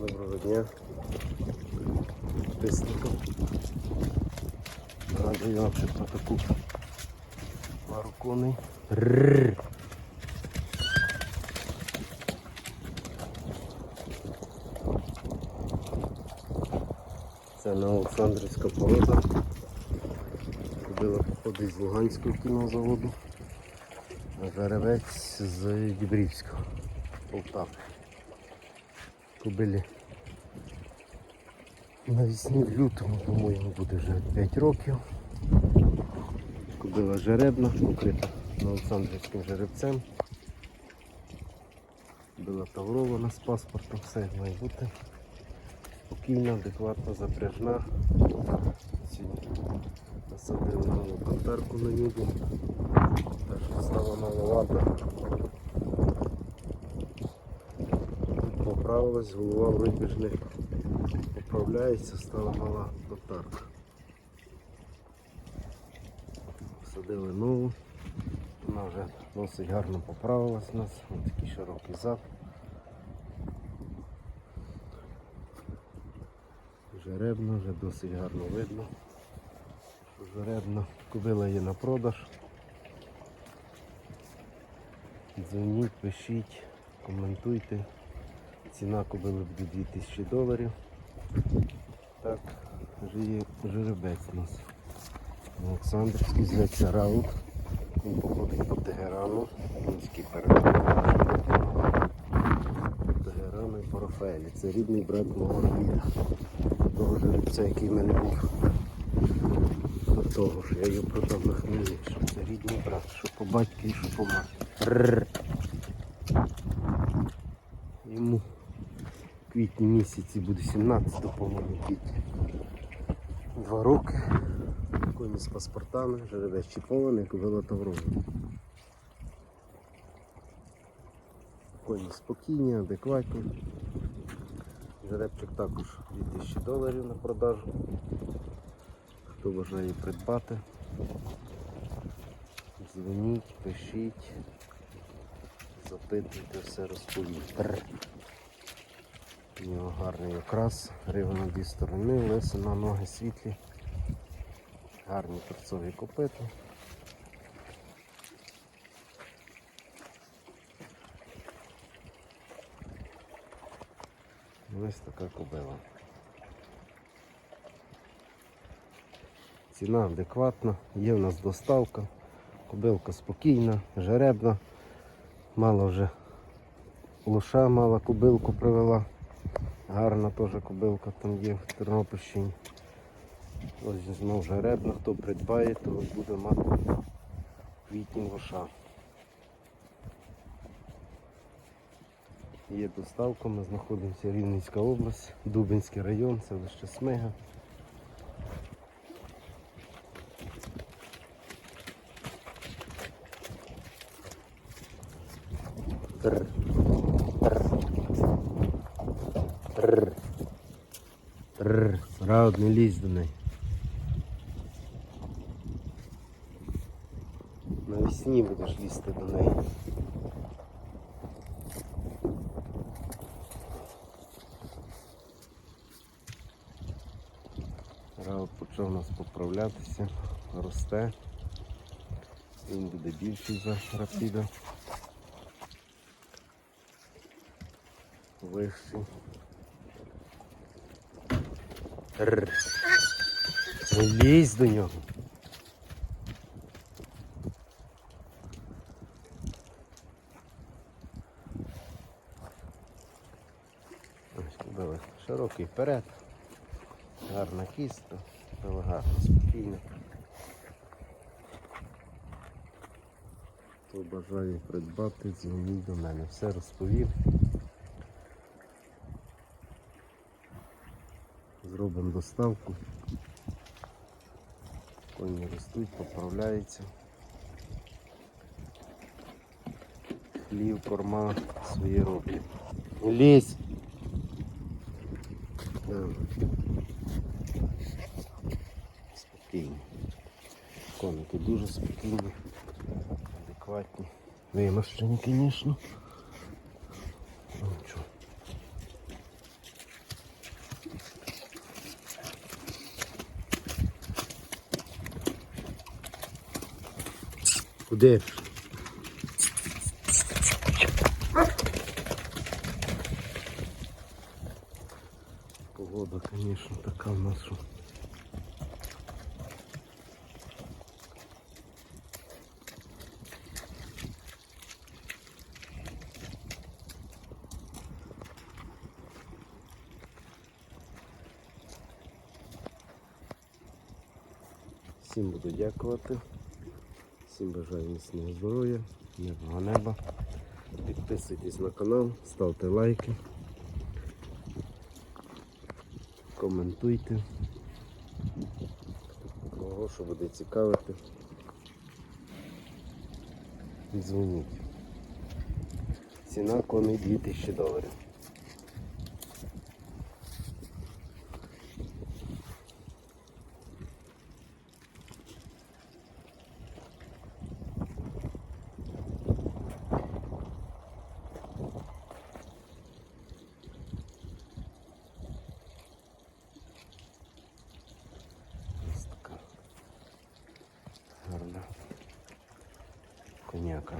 Доброго дня. Підписникам. Нагадую вам, що про таку пару коней. Це на Олександрівська порода. Купила походить з Луганського кінозаводу. А з Дібрівського. Полтави. Кобилі навесні в лютому, по-моєму, буде вже 5 років. Кобила жеребна, покрита Олександрівським жеребцем. Була таврована з паспортом, все має бути. Спокійна, адекватно запряжна. Насадили нову контарку на нього. Теж стала маловата. Поправилась, голова вроді не поправляється, стала мала контарка. Садили нову. Вона вже досить гарно поправилась у нас. Ось такий широкий зад. Жеребна вже досить гарно видно. що Жеребна. Кобила є на продаж. Дзвоніть, пишіть, коментуйте. Ціна кобили буде 2000 доларів. Так, жиє жеребець у нас. Олександрівський зветься Раут. Він походить по Тегерану. Мінський Тегерану і по Рафаелі. Це рідний брат мого Равіда. Того жеребця, який в мене був до того, що я його продав на Хмельниччину. Це рідний брат, що по батьку і що по матері. Квітні місяці буде 17 по-моєму квітня. Два роки. Коні з паспортами, жеребець чіпований, кобила таврова. Коні спокійні, адекватні. Жеребчик також 2000 доларів на продажу. Хто бажає придбати, дзвоніть, пишіть, запитуйте, все розповім. У нього гарний окрас, грива на дві сторони, лиси ноги світлі, гарні торцові копити. Ось така кобила. Ціна адекватна, є в нас доставка, кобилка спокійна, жеребна, мало вже лоша мала кобилку привела. Гарна теж кобилка там є в Тернопільщині. Ось знову жеребна, хто придбає, то буде мати квітні лоша. Є доставка, ми знаходимося Рівненська область, Дубинський район, селище Смига. Трр. Трр. Трр. Рауд, не лізь до неї. Навесні будеш лізти до неї. Рауд почав у нас поправлятися, росте. Він буде більший за рапіда. Вищий. Не лізь до нього. Ось кобила. Широкий вперед. Гарна кіста. Кобила гарна, спокійна. Хто бажає придбати, дзвоніть до мене. Все розповів. Зробимо доставку. Коні ростуть, поправляються. Хлів, корма свої роблять. Лізь! Спокійні. Коники дуже спокійні, адекватні. Вимощені, звісно. Ну, Куди? Погода, звісно, така в нас. Всім буду дякувати. Всім бажаю міцного здоров'я, мирного неба. Підписуйтесь на канал, ставте лайки, коментуйте. Кого що буде цікавити. Дзвоніть. Ціна коней 2000 доларів. Ось коняка.